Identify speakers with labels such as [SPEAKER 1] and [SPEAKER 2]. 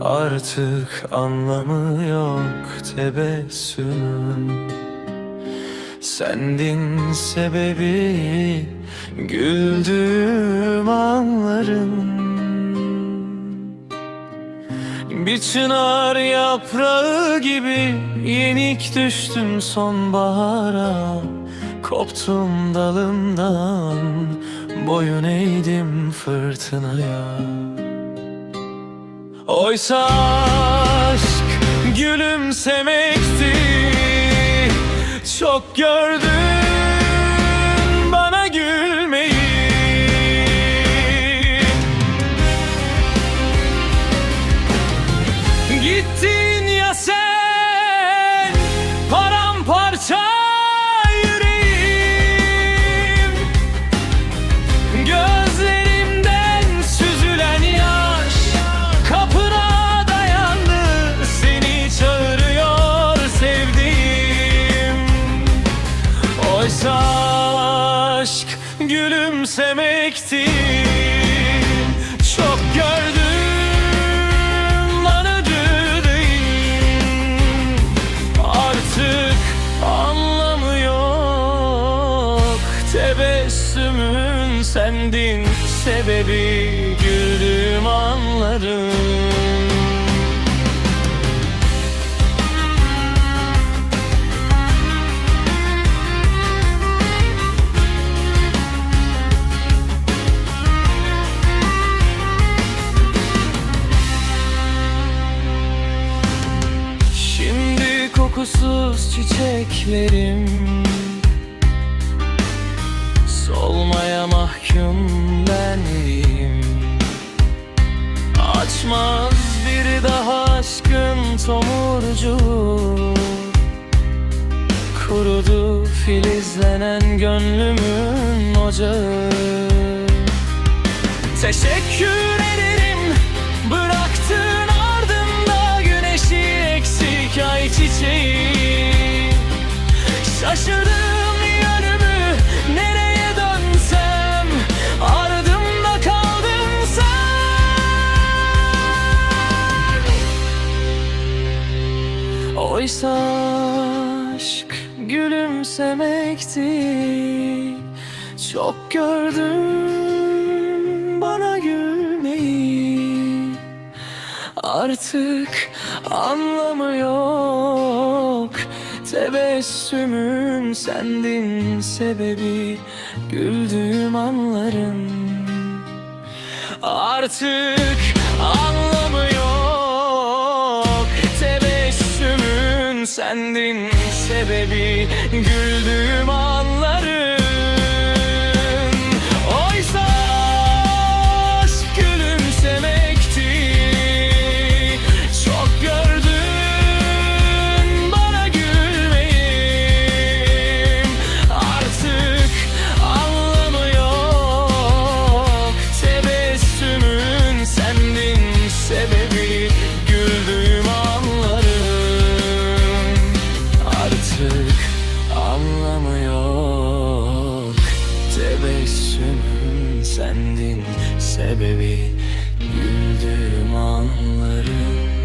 [SPEAKER 1] Artık anlamı yok tebessümün. Sendin sebebi güldüğüm anların. Bir çınar yaprağı gibi yenik düştüm sonbahara. Koptum dalımdan boyun eğdim fırtınaya Oysa aşk gülümsemekti. Çok gördüm aşk gülümsemekti Çok gördüm lan değil Artık anlamı yok. Tebessümün sendin Sebebi güldüğüm anlarım kokusuz çiçeklerim Solmaya mahkum benliğim Açmaz bir daha aşkın tomurcu. Kurudu filizlenen gönlümün ocağı. Teşekkür ederim Oysa aşk gülümsemekti Çok gördüm bana gülmeyi. Artık anlamı yok. Tebessümün sendin sebebi Güldüğüm anların. Artık sendin sebebi Güldüğüm anların sendin sebebi Güldüğüm anların